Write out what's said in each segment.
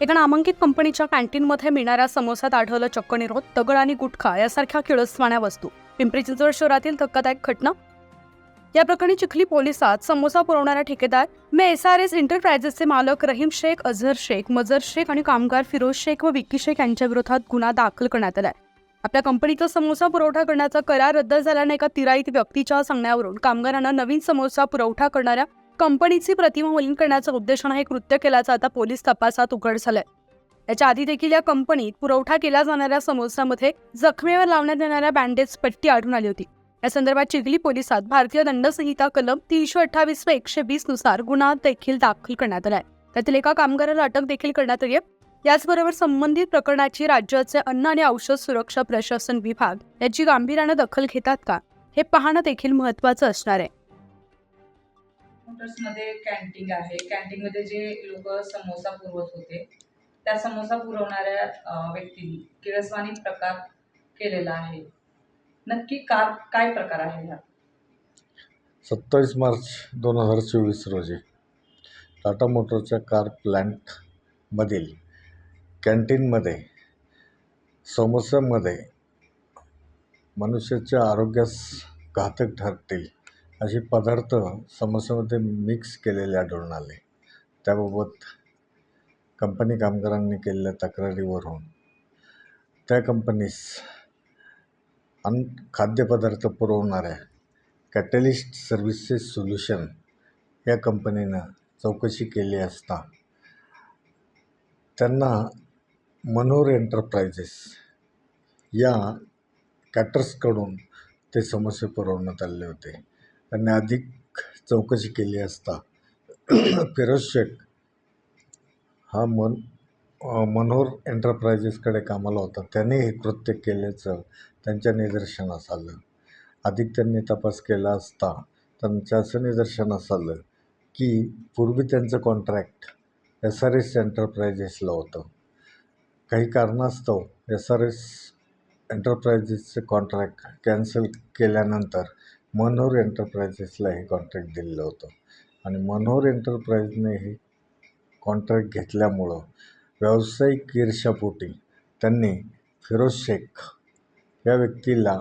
एका नामांकित कंपनीच्या कॅन्टीनमध्ये मिळणाऱ्या समोसात आढळलं चक्क निरोध दगड आणि गुटखा यासारख्या किळसवाण्या वस्तू. पिंपरी चिंचवड शहरातील धक्कादायक घटना. या प्रकरणी चिखली पोलिसात समोसा पुरवणारा ठेकेदार मे एस आर एस एंटरप्राइजेसचे मालक रहीम शेख अझहर शेख मजर शेख आणि कामगार फिरोज शेख व विक्की शेख यांच्या विरोधात गुन्हा दाखल करण्यात आला आपल्या कंपनीचा समोसा पुरवठा करण्याचा करार रद्द झाल्याने एका तिराईत व्यक्तीच्या सांगण्यावरून कामगारांना नवीन समोसा पुरवठा करणाऱ्या कंपनीची प्रतिमा मलिन करण्याचा उद्देशानं हे कृत्य केल्याचं आता पोलीस तपासात उघड झालंय. याच्या आधी देखील या कंपनीत पुरवठा केला जाणाऱ्या समोसामध्ये जखमेवर लावण्यात येणाऱ्या बँडेज पट्टी आढळून आली होती. या संदर्भात चिखली पोलिसात भारतीय दंडसंहिता कलम तीनशे अठ्ठावीस व एकशे वीसनुसार गुन्हा देखील दाखल करण्यात आलाय. त्यातील एका कामगाराला अटक देखील करण्यात आली आहे. याचबरोबर संबंधित प्रकरणाची राज्याचे अन्न आणि औषध सुरक्षा प्रशासन विभाग याची गांभीर्यानं दखल घेतात का हे पाहणं देखील महत्वाचं असणार आहे. मध्ये कॅन्टीन आहे. कॅन्टीनमध्ये जे लोक समोसा पुरवत होते त्या समोसा पुरवणाऱ्या व्यक्तींनी किरसवानी प्रकार केलेला आहे. नक्की का काय प्रकार आहे हा? सत्तावीस मार्च दोन हजार चोवीस रोजी टाटा मोटरच्या कार प्लॅन्टमधील कॅन्टीनमध्ये समोस्यामध्ये मनुष्याच्या आरोग्यास घातक ठरतील असे पदार्थ समोस्यामध्ये मिक्स केलेले आढळून आले. त्याबाबत कंपनी कामगारांनी केलेल्या तक्रारीवरून त्या कंपनीस अन्न खाद्यपदार्थ पुरवणाऱ्या कॅटलिस्ट सर्व्हिसेस सोल्युशन या कंपनीनं चौकशी केली असता त्यांना मनोहर एंटरप्राइजेस या कॅटर्सकडून ते समोसे पुरवण्यात आले होते. त्यांनी अधिक चौकशी केली असता. फिरोज शेख हा मन मनोहर एंटरप्राइजेसकडे कामाला होता. त्याने हे कृत्य केल्याचं त्यांच्या निदर्शनास आलं. अधिक त्यांनी तपास केला असता त्यांच्या असं निदर्शनास आलं की पूर्वी त्यांचं कॉन्ट्रॅक्ट एस आर एस एंटरप्राइजेसला होतं. काही कारणास्तव एस आर एस एंटरप्राइजेसचं कॉन्ट्रॅक्ट कॅन्सल केल्यानंतर मनोहर एंटरप्राइजेसला हे कॉन्ट्रॅक्ट दिलेलं होतं. आणि मनोहर एंटरप्राइजने हे कॉन्ट्रॅक्ट घेतल्यामुळं व्यावसायिक ईर्ष्यापोटी त्यांनी फिरोज शेख या व्यक्तीला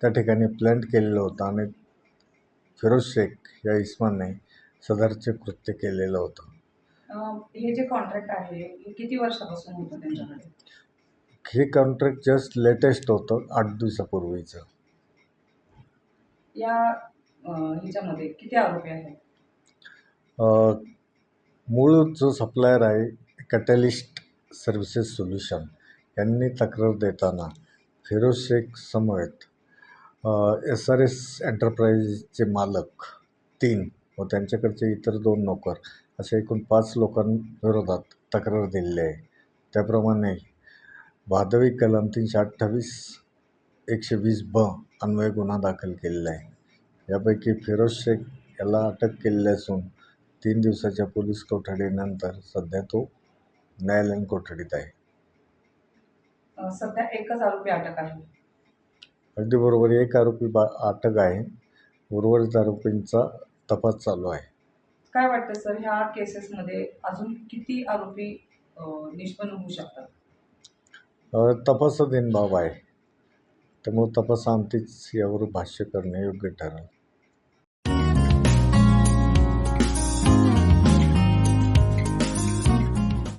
त्या ठिकाणी प्लॅन्ट केलेलं होतं आणि फिरोज शेख या इस्माने सदरचे कृत्य केलेलं होतं. हे जे कॉन्ट्रॅक्ट आहे हे किती वर्षापासून होतं त्यांच्याकडे? हे कॉन्ट्रॅक्ट जस्ट लेटेस्ट होतं आठ दिवसापूर्वीचं. या ह्याच्यामध्ये किती आरोपी आहेत? मूळ जो सप्लायर आहे कॅटलिस्ट सर्व्हिसेस सोल्युशन यांनी तक्रार देताना फिरोज शेख समवेत एस आर एस एंटरप्राइजचे मालक तीन व त्यांच्याकडचे इतर दोन नोकर असे एकूण पाच लोकांविरोधात तक्रार दिलेली आहे. त्याप्रमाणे भादवी कलम तीनशे अठ्ठावीस एकशे वीस ब अन्वये गुन्हा दाखल केलेला आहे. यापैकी फिरोज शेख याला अटक केलेली असून तीन दिवसाच्या पोलीस कोठडीनंतर सध्या तो न्यायालयीन कोठडीत आहे. सध्या एकच आरोपी अटक आहे. अगदी बरोबर एक आरोपी बा अटक आहे. उर्वरित आरोपींचा तपास चालू आहे. काय वाटतं सर ह्या केसेसमध्ये अजून किती आरोपी अं, निष्पन्न होऊ शकतात? अ, तपासाधीन बाब आहे. त्यामुळं तपासांतीच यावर भाष्य करणे योग्य ठरेल.